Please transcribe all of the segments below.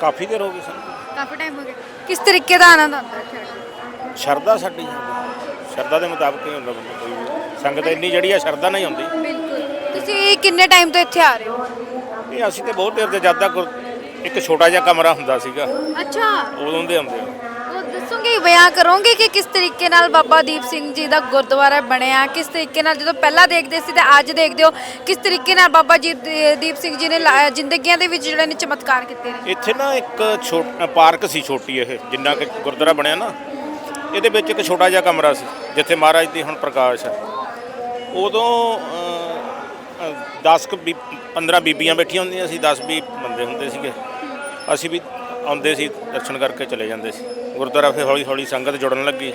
ਕਾਫੀ ਦੇਰ ਹੋ ਗਈ ਸਾਨੂੰ। ਕਾਫੀ ਟਾਈਮ ਹੋ ਗਿਆ। ਕਿਸ ਤਰੀਕੇ ਦਾ ਆਨੰਦ ਆਉਂਦਾ ਕੇ? ਸ਼ਰਧਾ ਸਾਡੀ ਸ਼ਰਧਾ ਦੇ ਮੁਤਾਬਕ ਹੀ ਹੁੰਦਾ ਬੰਦਾ ਕੋਈ ਵੀ। ਸੰਗਤ ਇੰਨੀ ਜਿਹੜੀ ਆ ਸ਼ਰਧਾ ਨਾਲ ਹੀ ਹੁੰਦੀ। ਬਿਲਕੁਲ। ਤੁਸੀਂ ਕਿੰਨੇ ਟਾਈਮ ਤੋਂ ਇੱਥੇ ਆ ਰਹੇ ਹੋ? ਇਹ ਅਸੀਂ ਤੇ ਬਹੁਤ ਦੇਰ ਦੇ ਜਦ ਤੱਕ ਇੱਕ ਛੋਟਾ ਜਿਹਾ ਕਮਰਾ ਹੁੰਦਾ ਸੀਗਾ। ਅੱਛਾ। ਉਦੋਂ ਦੇ ਆਉਂਦੇ ਆ। ਬਿਆਨ ਕਰੋਗੇ ਕਿ ਕਿਸ ਤਰੀਕੇ ਨਾਲ ਬਾਬਾ ਦੀਪ ਸਿੰਘ ਜੀ ਦਾ ਗੁਰਦੁਆਰਾ ਬਣਿਆ, ਕਿਸ ਤਰੀਕੇ ਨਾਲ ਜਦੋਂ ਪਹਿਲਾਂ ਦੇਖਦੇ ਸੀ ਤੇ ਅੱਜ ਦੇਖਦੇ ਹੋ, ਕਿਸ ਤਰੀਕੇ ਨਾਲ ਬਾਬਾ ਜੀ ਦੇ- ਦੀਪ ਸਿੰਘ ਜੀ ਨੇ ਲਾ- ਜ਼ਿੰਦਗੀਆਂ ਦੇ ਵਿੱਚ ਜਿਹੜੇ ਨੇ ਚਮਤਕਾਰ ਕੀਤੇ ਨੇ? ਇੱਥੇ ਨਾ ਇੱਕ ਛੋਟਾ ਪਾਰਕ ਸੀ ਛੋਟੀ ਇਹ, ਜਿੰਨਾ ਕਿ ਗੁਰਦੁਆਰਾ ਬਣਿਆ ਨਾ, ਇਹਦੇ ਵਿੱਚ ਇੱਕ ਛੋਟਾ ਜਿਹਾ ਕਮਰਾ ਸੀ, ਜਿੱਥੇ ਮਹਾਰਾਜ ਦੀ ਹੁਣ ਪ੍ਰਕਾਸ਼ ਹੈ। ਉਦੋਂ 10 ਕੁ 15 ਬੀਬੀਆਂ ਬੈਠੀਆਂ ਹੁੰਦੀਆਂ ਸੀ 10 20 ਬੰਦੇ ਹੁੰਦੇ ਸੀਗੇ। ਅਸੀਂ ਵੀ ਆਉਂਦੇ ਸੀ, ਦਰਸ਼ਨ ਕਰਕੇ ਚਲੇ ਜਾਂਦੇ ਸੀ। ਗੁਰਦੁਆਰਾ ਫਿਰ ਹੌਲੀ ਹੌਲੀ ਸੰਗਤ ਜੁੜਨ ਲੱਗੀ।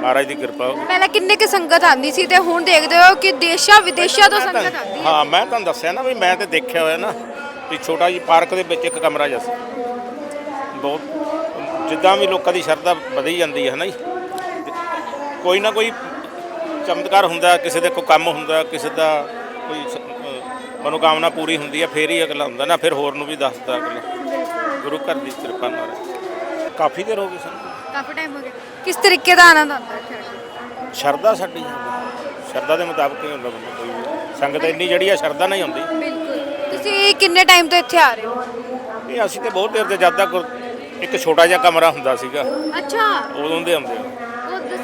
ਮਹਾਰਾਜ ਦੀ ਕਿਰਪਾ ਪਹਿਲਾਂ ਕਿੰਨੇ ਕੁ ਸੰਗਤ ਆਂਦੀ ਸੀ ਤੇ ਹੁਣ ਦੇਖਦੇ ਹੋ ਕਿ ਦੇਸ਼ਾਂ ਵਿਦੇਸ਼ਾਂ ਤੋਂ ਸੰਗਤ ਆਂਦੀ ਹੈ? ਹਾਂ ਮੈਂ ਤੁਹਾਨੂੰ ਦੱਸਿਆ ਨਾ ਵੀ ਮੈਂ ਤੇ ਦੇਖਿਆ ਹੋਇਆ ਨਾ ਵੀ ਛੋਟਾ ਜਿਹੀ ਪਾਰਕ ਦੇ ਵਿੱਚ ਇੱਕ ਕਮਰਾ ਜਿਹਾ ਸੀ। ਬਹੁਤ ਜਿੱਦਾਂ ਵੀ ਲੋਕਾਂ ਦੀ ਸ਼ਰਧਾ ਵਧੀ ਜਾਂਦੀ ਹੈ ਨਾ ਜੀ? ਤੇ ਕੋਈ ਨਾ ਕੋਈ ਚਮਤਕਾਰ ਹੁੰਦਾ ਕਿਸੇ ਦੇ ਕੋਈ ਕੰਮ ਹੁੰਦਾ ਕਿਸੇ ਦਾ ਕੋਈ ਸ- ਅਹ ਮਨੋਕਾਮਨਾ ਪੂਰੀ ਹੁੰਦੀ ਹੈ ਫੇਰ ਹੀ ਅਗਲਾ ਹੁੰਦਾ ਨਾ ਫਿਰ ਹੋਰ ਨੂੰ ਵੀ ਦੱਸਦਾ ਅਗਲਾ। ਗੁਰੂ ਘਰ ਦੀ ਕਿਰਪਾ ਨਾਲ। ਕਾਫੀ ਦੇਰ ਹੋ ਗਈ ਸਾਨੂੰ। ਕਾਫੀ ਟਾਈਮ ਹੋ ਗਿਆ। ਕਿਸ ਤਰੀਕੇ ਦਾ ਆਨੰਦ ਆਉਂਦਾ ਕੇ? ਸ਼ਰਧਾ ਸਾਡੀ ਸ਼ਰਧਾ ਦੇ ਮੁਤਾਬਕ ਹੀ ਹੁੰਦਾ ਬੰਦਾ ਕੋਈ ਵੀ। ਸੰਗਤ ਇੰਨੀ ਜਿਹੜੀ ਆ ਸ਼ਰਧਾ ਨਾਲ ਹੀ ਹੁੰਦੀ। ਬਿਲਕੁਲ। ਤੁਸੀਂ ਕਿੰਨੇ ਟਾਈਮ ਤੋਂ ਇੱਥੇ ਆ ਰਹੇ ਹੋ? ਇਹ ਅਸੀਂ ਤੇ ਬਹੁਤ ਦੇਰ ਦੇ ਜਦ ਤੱਕ ਇੱਕ ਛੋਟਾ ਜਿਹਾ ਕਮਰਾ ਹੁੰਦਾ ਸੀਗਾ। ਅੱਛਾ। ਉਦੋਂ ਦੇ ਆਉਂਦੇ ਆ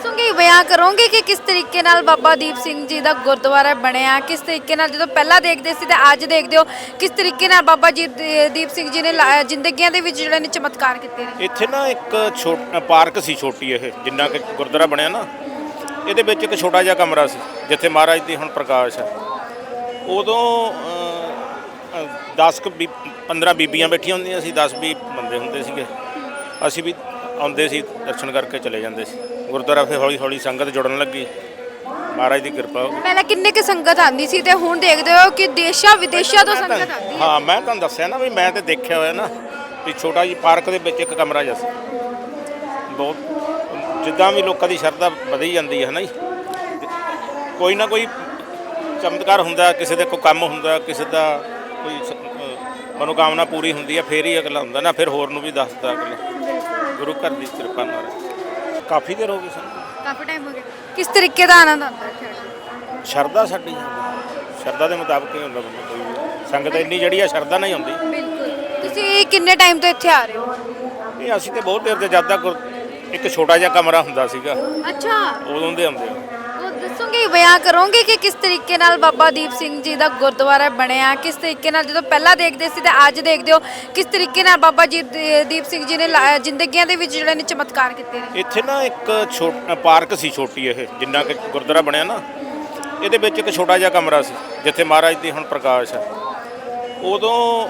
ਦੱਸੋਗੇ ਬਿਆਨ ਕਰੋਗੇ ਕਿ ਕਿਸ ਤਰੀਕੇ ਨਾਲ ਬਾਬਾ ਦੀਪ ਸਿੰਘ ਜੀ ਦਾ ਗੁਰਦੁਆਰਾ ਬਣਿਆ? ਕਿਸ ਤਰੀਕੇ ਨਾਲ ਜਦੋਂ ਪਹਿਲਾਂ ਦੇਖਦੇ ਸੀ ਤੇ ਅੱਜ ਦੇਖਦੇ ਹੋ, ਕਿਸ ਤਰੀਕੇ ਨਾਲ ਬਾਬਾ ਜੀ ਦੇ- ਦੀਪ ਸਿੰਘ ਜੀ ਨੇ ਲਾ- ਜ਼ਿੰਦਗੀਆਂ ਦੇ ਵਿੱਚ ਜਿਹੜੇ ਨੇ ਚਮਤਕਾਰ ਕੀਤੇ ਨੇ? ਇੱਥੇ ਨਾ ਇੱਕ ਛੋਟਾ ਪਾਰਕ ਸੀ ਛੋਟੀ ਇਹ, ਜਿੰਨਾ ਕਿ ਗੁਰਦੁਆਰਾ ਬਣਿਆ ਨਾ, ਇਹਦੇ ਵਿੱਚ ਇੱਕ ਛੋਟਾ ਜਿਹਾ ਕਮਰਾ ਸੀ, ਜਿੱਥੇ ਮਹਾਰਾਜ ਦੀ ਹੁਣ ਪ੍ਰਕਾਸ਼ ਹੈ। ਉਦੋਂ 10 ਕੁ 15 ਬੀਬੀਆਂ ਬੈਠੀਆਂ ਹੁੰਦੀਆਂ ਸੀ 10 20 ਬੰਦੇ ਹੁੰਦੇ ਸੀਗੇ। ਅਸੀਂ ਵੀ ਆਉਂਦੇ ਸੀ ਦਰਸ਼ਨ ਕਰਕੇ ਚਲੇ ਜਾਂਦੇ ਸੀ। ਗੁਰਦੁਆਰਾ ਫਿਰ ਹੌਲੀ ਹੌਲੀ ਸੰਗਤ ਜੁੜਨ ਲੱਗੀ। ਮਹਾਰਾਜ ਦੀ ਕਿਰਪਾ ਪਹਿਲਾਂ ਕਿੰਨੇ ਕੁ ਸੰਗਤ ਆਂਦੀ ਸੀ ਤੇ ਹੁਣ ਦੇਖਦੇ ਹੋ ਕਿ ਦੇਸ਼ਾਂ ਵਿਦੇਸ਼ਾਂ ਤੋਂ ਸੰਗਤ ਆਂਦੀ ਹੈ? ਹਾਂ ਮੈਂ ਤੁਹਾਨੂੰ ਦੱਸਿਆ ਨਾ ਵੀ ਮੈਂ ਤੇ ਦੇਖਿਆ ਹੋਇਆ ਨਾ ਵੀ ਛੋਟਾ ਜਿਹੀ ਪਾਰਕ ਦੇ ਵਿੱਚ ਇੱਕ ਕਮਰਾ ਜਿਹਾ ਸੀ। ਬਹੁਤ ਜਿੱਦਾਂ ਵੀ ਲੋਕਾਂ ਦੀ ਸ਼ਰਧਾ ਵਧੀ ਜਾਂਦੀ ਹੈ ਨਾ ਜੀ? ਤੇ ਕੋਈ ਨਾ ਕੋਈ ਚਮਤਕਾਰ ਹੁੰਦਾ ਕਿਸੇ ਦੇ ਕੋਈ ਕੰਮ ਹੁੰਦਾ ਕਿਸੇ ਦਾ ਕੋਈ ਸ- ਮਨੋਕਾਮਨਾ ਪੂਰੀ ਹੁੰਦੀ ਹੈ ਫੇਰ ਹੀ ਅਗਲਾ ਹੁੰਦਾ ਨਾ ਫਿਰ ਹੋਰ ਨੂੰ ਵੀ ਦੱਸਦਾ ਅਗਲਾ। ਗੁਰੂ ਘਰ ਦੀ ਕਿਰਪਾ ਨਾਲ। ਕਾਫੀ ਦੇਰ ਹੋ ਗਈ ਸਾਨੂੰ। ਕਾਫੀ ਟਾਈਮ ਹੋ ਗਿਆ। ਕਿਸ ਤਰੀਕੇ ਦਾ ਆਨੰਦ ਆਉਂਦਾ ਇੱਥੇ? ਆ ਕੇ? ਸ਼ਰਧਾ ਸਾਡੀ ਸ਼ਰਧਾ ਦੇ ਮੁਤਾਬਕ ਹੀ ਹੁੰਦਾ ਬੰਦਾ ਕੋਈ ਵੀ। ਸੰਗਤ ਇੰਨੀ ਜਿਹੜੀ ਆ ਸ਼ਰਧਾ ਨਾਲ ਹੀ ਹੁੰਦੀ ਬਿਲਕੁਲ। ਤੁਸੀਂ ਕਿੰਨੇ ਟਾਈਮ ਤੋਂ ਇੱਥੇ ਆ ਰਹੇ ਹੋ? ਇਹ ਅਸੀਂ ਤੇ ਬਹੁਤ ਦੇਰ ਦੇ ਜਦ ਤੱਕ ਇੱਕ ਛੋਟਾ ਜਿਹਾ ਕਮਰਾ ਹੁੰਦਾ ਸੀਗਾ। ਅੱਛਾ। ਉਦੋਂ ਦੇ ਆਉਂਦੇ ਆ। ਦੱਸੋਗੇ ਬਿਆਨ ਕਰੋਗੇ ਕਿ ਕਿਸ ਤਰੀਕੇ ਨਾਲ ਬਾਬਾ ਦੀਪ ਸਿੰਘ ਜੀ ਦਾ ਗੁਰਦੁਆਰਾ ਬਣਿਆ? ਕਿਸ ਤਰੀਕੇ ਨਾਲ ਜਦੋਂ ਪਹਿਲਾਂ ਦੇਖਦੇ ਸੀ ਤੇ ਅੱਜ ਦੇਖਦੇ ਹੋ, ਕਿਸ ਤਰੀਕੇ ਨਾਲ ਬਾਬਾ ਜੀ ਦੇ- ਦੀਪ ਸਿੰਘ ਜੀ ਨੇ ਲਾ- ਜ਼ਿੰਦਗੀਆਂ ਦੇ ਵਿੱਚ ਜਿਹੜੇ ਨੇ ਚਮਤਕਾਰ ਕੀਤੇ ਨੇ? ਇੱਥੇ ਨਾ ਇੱਕ ਛੋਟਾ ਪਾਰਕ ਸੀ ਛੋਟੀ ਇਹ, ਜਿੰਨਾ ਕਿ ਗੁਰਦੁਆਰਾ ਬਣਿਆ ਨਾ, ਇਹਦੇ ਵਿੱਚ ਇੱਕ ਛੋਟਾ ਜਿਹਾ ਕਮਰਾ ਸੀ, ਜਿੱਥੇ ਮਹਾਰਾਜ ਦੀ ਹੁਣ ਪ੍ਰਕਾਸ਼ ਹੈ। ਉਦੋਂ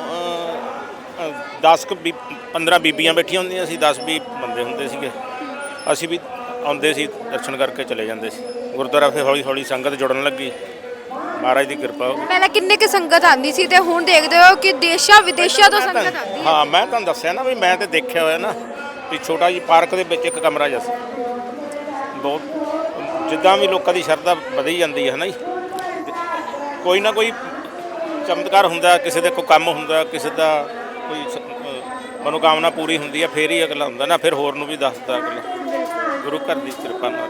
10 ਕੁ 15 ਬੀਬੀਆਂ ਬੈਠੀਆਂ ਹੁੰਦੀਆਂ ਸੀ 10 20 ਬੰਦੇ ਹੁੰਦੇ ਸੀਗੇ। ਅਸੀਂ ਵੀ ਆਉਂਦੇ ਸੀ, ਦਰਸ਼ਨ ਕਰਕੇ ਚਲੇ ਜਾਂਦੇ ਸੀ। ਗੁਰਦੁਆਰਾ ਫਿਰ ਹੌਲੀ ਹੌਲੀ ਸੰਗਤ ਜੁੜਨ ਲੱਗੀ। ਮਹਾਰਾਜ ਦੀ ਕਿਰਪਾ। ਹੋ ਗਈ ਪਹਿਲਾਂ ਕਿੰਨੇ ਕੁ ਸੰਗਤ ਆਂਦੀ ਸੀ ਤੇ ਹੁਣ ਦੇਖਦੇ ਹੋ ਕਿ ਦੇਸ਼ਾਂ ਵਿਦੇਸ਼ਾਂ ਤੋਂ ਸੰਗਤ ਆਂਦੀ ਹੈ। ਹਾਂ ਮੈਂ ਤੁਹਾਨੂੰ ਦੱਸਿਆ ਨਾ ਵੀ ਮੈਂ ਤੇ ਦੇਖਿਆ ਹੋਇਆ ਨਾ ਵੀ ਛੋਟਾ ਜਿਹੀ ਪਾਰਕ ਦੇ ਵਿੱਚ ਇੱਕ ਕਮਰਾ ਜਿਹਾ ਸੀ। ਬਹੁਤ ਜਿੱਦਾਂ ਵੀ ਲੋਕਾਂ ਦੀ ਸ਼ਰਧਾ ਵਧੀ ਜਾਂਦੀ ਹੈ ਨਾ ਜੀ। ਤੇ ਕੋਈ ਨਾ ਕੋਈ ਚਮਤਕਾਰ ਹੁੰਦਾ ਕਿਸੇ ਦੇ ਕੋਈ ਕੰਮ ਹੁੰਦਾ ਕਿਸੇ ਦਾ ਕੋਈ ਸ- ਅਹ ਮਨੋਕਾਮਨਾ ਪੂਰੀ ਹੁੰਦੀ ਹੈ ਫੇਰ ਹੀ ਅਗਲਾ ਹੁੰਦਾ ਨਾ ਫਿਰ ਹੋਰ ਨੂੰ ਵੀ ਦੱਸਦਾ ਅਗਲਾ। ਗੁਰੂ ਘਰ ਦੀ ਕਿਰਪਾ ਨਾਲ।